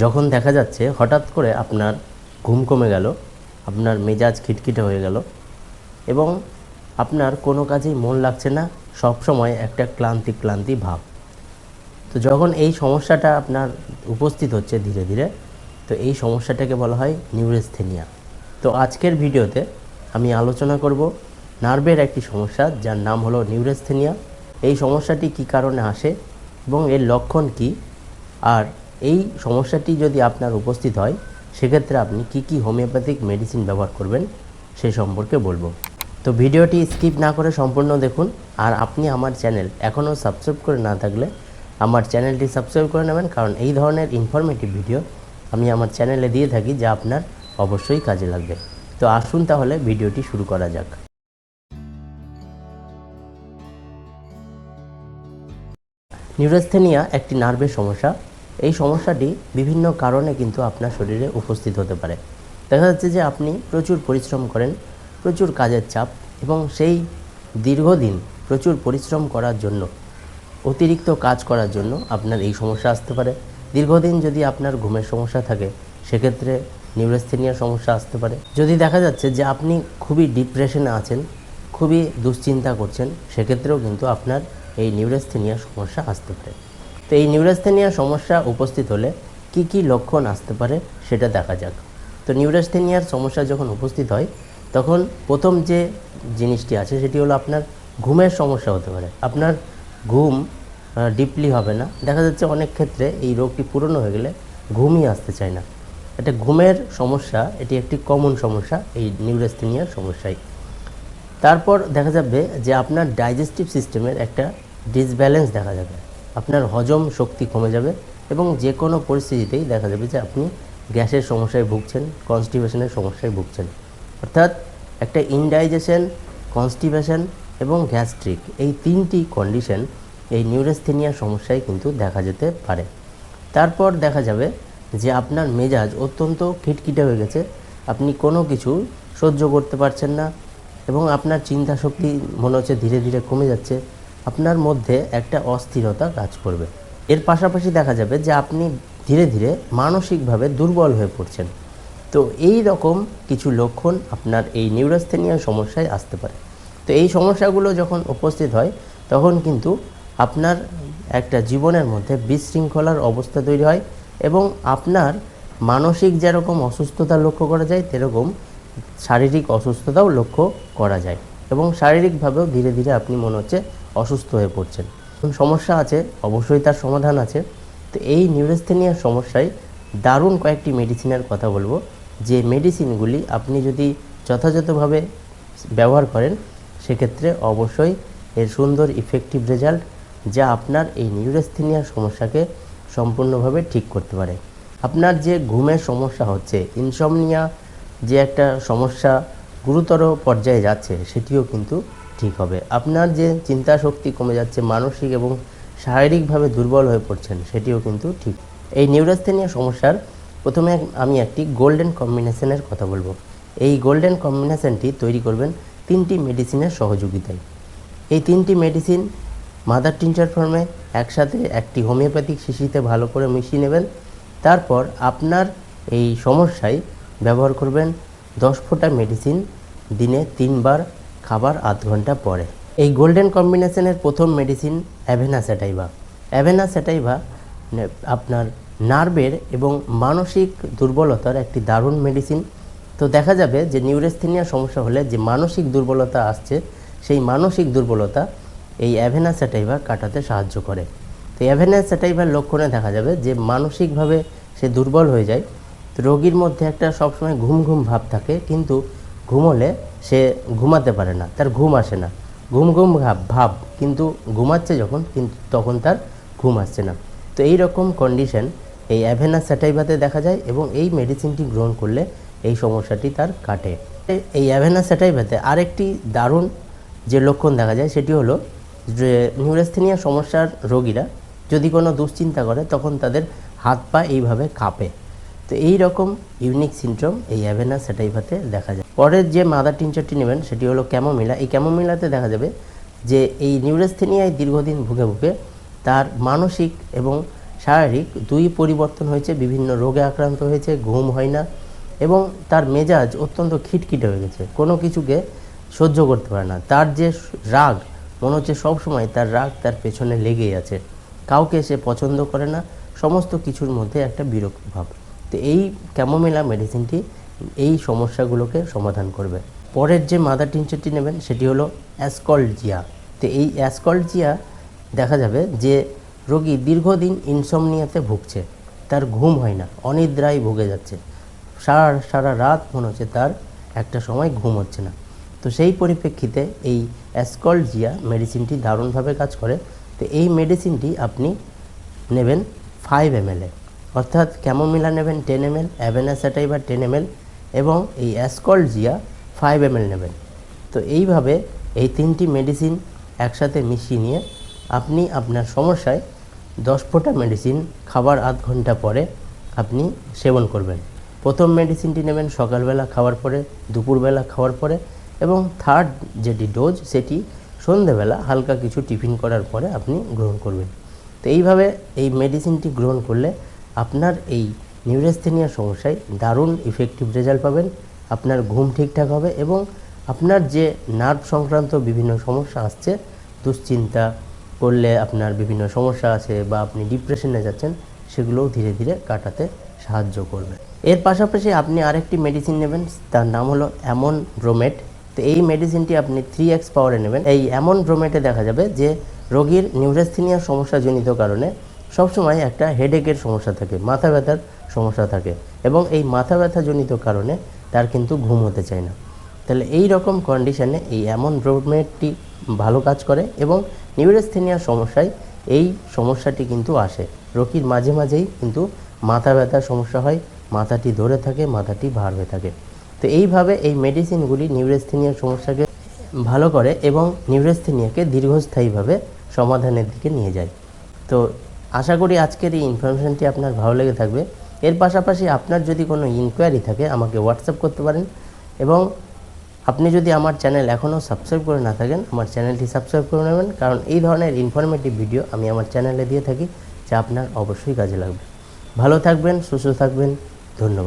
যখন দেখা যাচ্ছে হঠাৎ করে আপনার ঘুম কমে গেল, আপনার মেজাজ খিটখিটে হয়ে গেল এবং আপনার কোনো কাজেই মন লাগছে না, সব সময় একটা ক্লান্তি ক্লান্তি ভাব। তো যখন এই সমস্যাটা আপনার উপস্থিত হচ্ছে ধীরে ধীরে, তো এই সমস্যাটাকে বলা হয় নিউরেস্থেনিয়া। তো আজকের ভিডিওতে আমি আলোচনা করব নার্ভের একটি সমস্যা যার নাম হলো নিউরেস্থেনিয়া। এই সমস্যাটি কী কারণে আসে এবং এর লক্ষণ কি? আর এই সমস্যাটি যদি আপনার উপস্থিত হয়, সেক্ষেত্রে আপনি কি কি হোমিওপ্যাথিক মেডিসিন ব্যবহার করবেন সে সম্পর্কে বলব। তো ভিডিওটি স্কিপ না করে সম্পূর্ণ দেখুন আর আপনি আমার চ্যানেল এখনও সাবস্ক্রাইব করে না থাকলে আমার চ্যানেলটি সাবস্ক্রাইব করে নেবেন, কারণ এই ধরনের ইনফরমেটিভ ভিডিও আমি আমার চ্যানেলে দিয়ে থাকি যা আপনার অবশ্যই কাজে লাগবে। তো আসুন তাহলে ভিডিওটি শুরু করা যাক। নিউরোস্থেনিয়া একটি নার্ভের সমস্যা এই সমস্যাটি বিভিন্ন কারণে কিন্তু আপনার শরীরে উপস্থিত হতে পারে। দেখা যাচ্ছে যে আপনি প্রচুর পরিশ্রম করেন, প্রচুর কাজের চাপ এবং সেই দীর্ঘদিন প্রচুর পরিশ্রম করার জন্য, অতিরিক্ত কাজ করার জন্য আপনার এই সমস্যা আসতে পারে। দীর্ঘদিন যদি আপনার ঘুমের সমস্যা থাকে, সেক্ষেত্রে নিউরোস্থেনিয়ার সমস্যা আসতে পারে। যদি দেখা যাচ্ছে যে আপনি খুবই ডিপ্রেশনে আছেন, খুবই দুশ্চিন্তা করছেন, সেক্ষেত্রেও কিন্তু আপনার এই নিউরোস্থেনিয়ার সমস্যা আসতে পারে। তো এই নিউরোস্থেনিয়ার সমস্যা উপস্থিত হলে কি কি লক্ষণ আসতে পারে সেটা দেখা যাক। তো নিউরোস্থেনিয়ার সমস্যা যখন উপস্থিত হয়, তখন প্রথম যে জিনিসটি আছে সেটি হলো আপনার ঘুমের সমস্যা হতে পারে। আপনার ঘুম ডিপলি হবে না। দেখা যাচ্ছে অনেক ক্ষেত্রে এই রোগটি পুরনো হয়ে গেলে ঘুমই আসতে চায় না। এটা ঘুমের সমস্যা, এটি একটি কমন সমস্যা এই নিউরোস্থেনিয়ার সমস্যায়। তারপর দেখা যাবে যে আপনার ডাইজেস্টিভ সিস্টেমের একটা ডিসব্যালেন্স দেখা যাবে। আপনার হজম শক্তি কমে যাবে এবং যে কোনো পরিস্থিতিতেই দেখা যাবে যে আপনি গ্যাসের সমস্যায় ভুগছেন কনস্টিপেশনের সমস্যায় ভুগছেন। অর্থাৎ একটা ইনডাইজেশন কনস্টিপেশন এবং গ্যাস্ট্রিক এই তিনটি কন্ডিশন এই নিউরেস্থেনিয়া সমস্যায় কিন্তু দেখা যেতে পারে। তারপর দেখা যাবে যে আপনার মেজাজ অত্যন্ত খিটখিটে হয়ে গেছে, আপনি কোনো কিছু সহ্য করতে পারছেন না এবং আপনার চিন্তা শক্তি মনে হচ্ছে ধীরে ধীরে কমে যাচ্ছে। আপনার মধ্যে একটা অস্থিরতা কাজ করবে। এর পাশাপাশি দেখা যাবে যে আপনি ধীরে ধীরে মানসিকভাবে দুর্বল হয়ে পড়ছেন। তো এই রকম কিছু লক্ষণ আপনার এই নিউরোস্থেনিয়া সমস্যায় আসতে পারে। তো এই সমস্যাগুলো যখন উপস্থিত হয়, তখন কিন্তু আপনার একটা জীবনের মধ্যে বিশৃঙ্খলার অবস্থা তৈরি হয় এবং আপনার মানসিক যেরকম অসুস্থতা লক্ষ্য করা যায় সেরকম শারীরিক অসুস্থতাও লক্ষ্য করা যায় এবং শারীরিকভাবেও ধীরে ধীরে আপনি মনে হচ্ছে অসুস্থ হয়ে পড়ছেন। সমস্যা আছে, অবশ্যই তার সমাধান আছে। তো এই নিউরোস্থেনিয়ার সমস্যায় দারুণ কয়েকটি মেডিসিনের কথা বলব। যে মেডিসিনগুলি আপনি যদি যথাযথভাবে ব্যবহার করেন, সেক্ষেত্রে অবশ্যই এর সুন্দর ইফেক্টিভ রেজাল্ট যা আপনার এই নিউরোস্থেনিয়ার সমস্যাকে সম্পূর্ণভাবে ঠিক করতে পারে। আপনার যে ঘুমের সমস্যা হচ্ছে ইনসমনিয়া যে একটা সমস্যা গুরুতর পর্যায়ে যাচ্ছে, সেটিও কিন্তু ঠিক হবে। আপনার যে চিন্তা শক্তি কমে যাচ্ছে, মানসিক এবং শারীরিকভাবে দুর্বল হয়ে পড়ছেন, সেটিও কিন্তু ঠিক। এই নিউরোস্থেনিয়া সমস্যার প্রথমে আমি একটি গোল্ডেন কম্বিনেশনের কথা বলব। এই গোল্ডেন কম্বিনেশনটি তৈরি করবেন তিনটি মেডিসিনের সহযোগিতায়। এই তিনটি মেডিসিন মাদার টিনচার ফর্মে একসাথে একটি হোমিওপ্যাথিক শিশিতে ভালো করে মিশিয়ে নেবেন। তারপর আপনার এই সমস্যায় ব্যবহার করবেন দশ ফোঁটা মেডিসিন দিনে তিনবার খাবার আধ ঘণ্টা পরে। এই গোল্ডেন কম্বিনেশনের প্রথম medicine Avena sativa Avena sativa আপনার নার্ভের এবং মানসিক দুর্বলতার একটি দারুণ মেডিসিন তো দেখা যাবে যে নিউরেস্থেনিয়া সমস্যা হলে যে মানসিক দুর্বলতা আসছে, সেই মানসিক দুর্বলতা এই অ্যাভেনা স্যাটাইভা কাটাতে সাহায্য করে। তো অ্যাভেনা স্যাটাইভার লক্ষণে দেখা যাবে যে মানসিকভাবে সে দুর্বল হয়ে যায়। রোগীর মধ্যে একটা সবসময় ঘুম ঘুম ভাব থাকে, কিন্তু ঘুমোলে সে ঘুমাতে পারে না, তার ঘুম আসে না। ঘুম ঘুম ভাব ভাব, কিন্তু ঘুমাচ্ছে যখন কিন্তু তখন তার ঘুম আসছে না। তো এই রকম কন্ডিশন এই অ্যাভেনা স্যাটাইভাতে দেখা যায় এবং এই মেডিসিনটি গ্রহণ করলে এই সমস্যাটি তার কাটে। এই অ্যাভেনা স্যাটাইভাতে আরেকটি দারুণ যে লক্ষণ দেখা যায়, সেটি হলো যে নিউরেস্থেনিয়া সমস্যার রোগীরা যদি কোনো দুশ্চিন্তা করে, তখন তাদের হাত পা এইভাবে কাঁপে। তো এই রকম ইউনিক সিনড্রোম এই অ্যাভেনা স্যাটাইভাতে দেখা যায়। পরের যে মাদার টিনচারটি নেবেন, সেটি হলো ক্যামোমিলা। এই ক্যামোমিলাতে দেখা যাবে যে এই নিউরেস্থেনিয়ায় দীর্ঘদিন ভুগে ভুগে তার মানসিক এবং শারীরিক দুই পরিবর্তন হয়েছে, বিভিন্ন রোগে আক্রান্ত হয়েছে, ঘুম হয় না এবং তার মেজাজ অত্যন্ত খিটখিটে হয়ে গেছে। কোনো কিছুকে সহ্য করতে পারে না। তার যে রাগ, মনে হচ্ছে সবসময় তার রাগ তার পেছনে লেগেই আছে। কাউকে সে পছন্দ করে না। সমস্ত কিছুর মধ্যে একটা বিরক্ত ভাব। তো এই ক্যামোমিলা মেডিসিনটি এই সমস্যাগুলোকে সমাধান করবে। পরের যে মাদার টিনচারটি নেবেন, সেটি হলো অ্যাসকল্জিয়া তো এই অ্যাসকল্জিয়া দেখা যাবে যে রোগী দীর্ঘদিন ইনসমনিয়াতে ভুগছে। তার ঘুম হয় না, অনিদ্রায় ভুগে যাচ্ছে। সারা সারা রাত মনে হচ্ছে তার একটা সময় ঘুম হচ্ছে না। তো সেই পরিপ্রেক্ষিতে এই অ্যাসকলজিয়া মেডিসিনটি দারুণভাবে কাজ করে। তো এই মেডিসিনটি আপনি নেবেন ফাইভ এম অর্থাৎ ক্যামোমিলা নেবেন টেন এম এল অ্যাভেনাসাটাইবার টেন এম এবং এই অ্যাসকলজিয়া ফাইভ এম নেবেন। তো এইভাবে এই তিনটি মেডিসিন একসাথে মিশিয়ে নিয়ে আপনি আপনার সমস্যায় দশ ফোঁটা মেডিসিন খাবার আধ ঘণ্টা পরে আপনি সেবন করবেন। প্রথম মেডিসিনটি নেবেন সকালবেলা খাওয়ার পরে, দুপুরবেলা খাওয়ার পরে এবং থার্ড যেটি ডোজ সেটি সন্ধেবেলা হালকা কিছু টিফিন করার পরে আপনি গ্রহণ করবেন। তো এইভাবে এই মেডিসিনটি গ্রহণ করলে আপনার এই নিউরেস্থেনিয়ার সমস্যায় দারুণ ইফেক্টিভ রেজাল্ট পাবেন, আপনার ঘুম ঠিকঠাক হবে এবং আপনার যে নার্ভ সংক্রান্ত বিভিন্ন সমস্যা আসছে, দুশ্চিন্তা করলে আপনার বিভিন্ন সমস্যা আছে বা আপনি ডিপ্রেশনে যাচ্ছেন, সেগুলোও ধীরে ধীরে কাটাতে সাহায্য করবে। এর পাশাপাশি আপনি আরেকটি মেডিসিন নেবেন, তার নাম হলো অ্যামন ব্রোমেট তো এই মেডিসিনটি আপনি থ্রি এক্স পাওয়ারে নেবেন। এই অ্যামন ব্রোমেটে দেখা যাবে যে রোগীর নিউরেস্থিনিয়ার সমস্যাজনিত কারণে সবসময় একটা হেডেকের সমস্যা থাকে, মাথা ব্যথার সমস্যা থাকে এবং এই মাথা ব্যথাজনিত কারণে তার কিন্তু ঘুম হতে চায় না। তাহলে এই রকম কন্ডিশনে এই এমন ব্রোডমেটটি ভালো কাজ করে এবং নিউরেস্থেনিয়ার সমস্যায় এই সমস্যাটি কিন্তু আসে। রোগীর মাঝে মাঝেই কিন্তু মাথা ব্যথার সমস্যা হয়, মাথাটি ধরে থাকে, মাথাটি ভার হয়ে থাকে। তো এইভাবে এই মেডিসিনগুলি নিউরেস্থেনিয়ার সমস্যাকে ভালো করে এবং নিউরেস্থেনিয়াকে দীর্ঘস্থায়ীভাবে সমাধানের দিকে নিয়ে যায়। তো আশা করি আজকের এই ইনফরমেশনটি আপনার ভালো লেগে থাকবে। এর পাশাপাশি আপনার যদি কোনো ইনকোয়ারি থাকে, আমাকে হোয়াটসঅ্যাপ করতে পারেন এবং আপনি যদি আমার চ্যানেল এখনও সাবস্ক্রাইব করে না থাকেন, আমার চ্যানেলটি সাবস্ক্রাইব করে নেবেন, কারণ এই ধরনের ইনফরমেটিভ ভিডিও আমি আমার চ্যানেলে দিয়ে থাকি, যা আপনার অবশ্যই কাজে লাগবে। ভালো থাকবেন, সুস্থ থাকবেন, ধন্যবাদ।